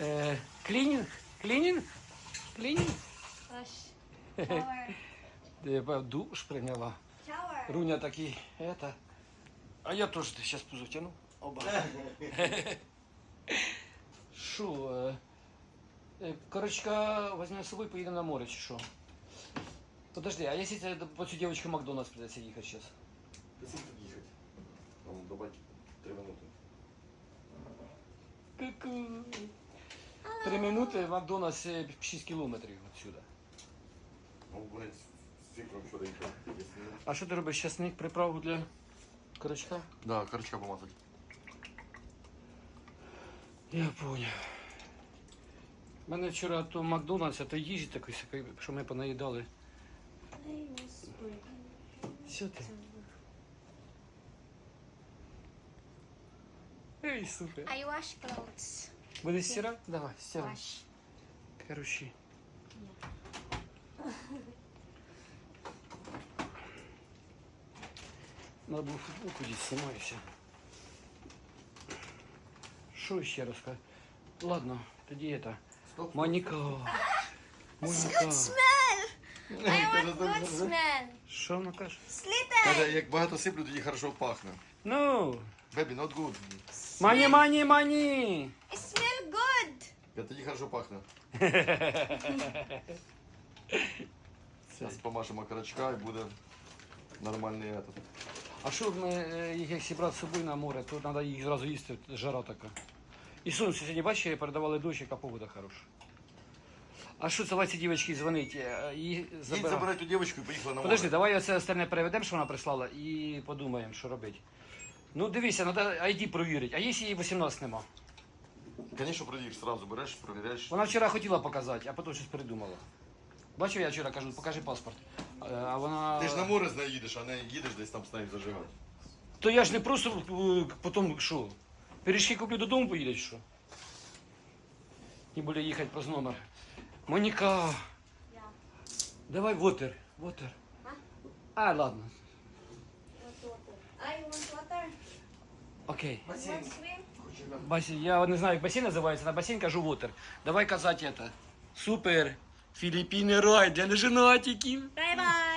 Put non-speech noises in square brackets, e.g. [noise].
Е, клінінг? Клінінг? Клінінг? Hush. Shower. Е, Душ прийняла. Shower. Руня такий, это. А я теж зараз пузо тяну. Оба. Що? е, е, Корочка возьмем з собою, поїдемо на море, чи що? Подожди, а якщо це по цю дівчинку в Макдональдс придеться їхати зараз? Та скільки тут їхати? Там добавить три минути. Ку-ку. Три минути в Макдональдс е, 6 кілометрів відсюди. Ну, блядь, А що ти робиш? Часник, приправу для корочка? Да, корочка помазати. Я понял. У мене вчора то Макдональдс, а то їжі такої, що ми понаїдали. Що ти? Ей, супер. I wash clothes. Будеш стирати? Давай, стирай. Wash. Короче. Надо було футболку здесь снимаюся. Що ще розказати? Ладно, тоді это. Стоп. Моніка. [laughs] Моніка. Smell. I want good smell. Що вона каже? Slither. Каже, як багато сиплю, тоді хорошо пахне. Ну, Бебі, not good. мані, мані, мані. Я тоді хорошо пахне. Зараз [laughs] помашемо окорочка і буде нормальний этот. А що ми е, їх якщо брати з собою на море, то треба їх зразу їсти, жара така. І сонце сьогодні бачиш, передавали дощ, яка погода хороша. А що це Ваці дівчатки дзвонить? е, І Їдь забирати? забирай ту дівчинку і поїхала на море. Подожди, давай оце остальне переведемо, що вона прислала, і подумаємо, що робити. Ну дивися, треба ID провірити. А якщо її 18 нема? Звісно, провіриш, сразу береш, провіряєш. Вона вчора хотіла показати, а потім щось придумала. Бачив, я вчора кажу, покажи паспорт. Е, А вона. Ти ж на море з нею їдеш, а не їдеш десь там з нею зажигати. То я ж не просто е, потім що? Пиріжки куплю додому поїдеш, що? Не буде їхати про номер. Моніка, Yeah. давай вотер. Вотер. А? А, ладно. Want water? I want water. Окей. Want? Басейн, я не знаю, як басейн називається, на басейн кажу вотер. Давай казати это. Супер. Філіппіни рай для неженатиків. Bye.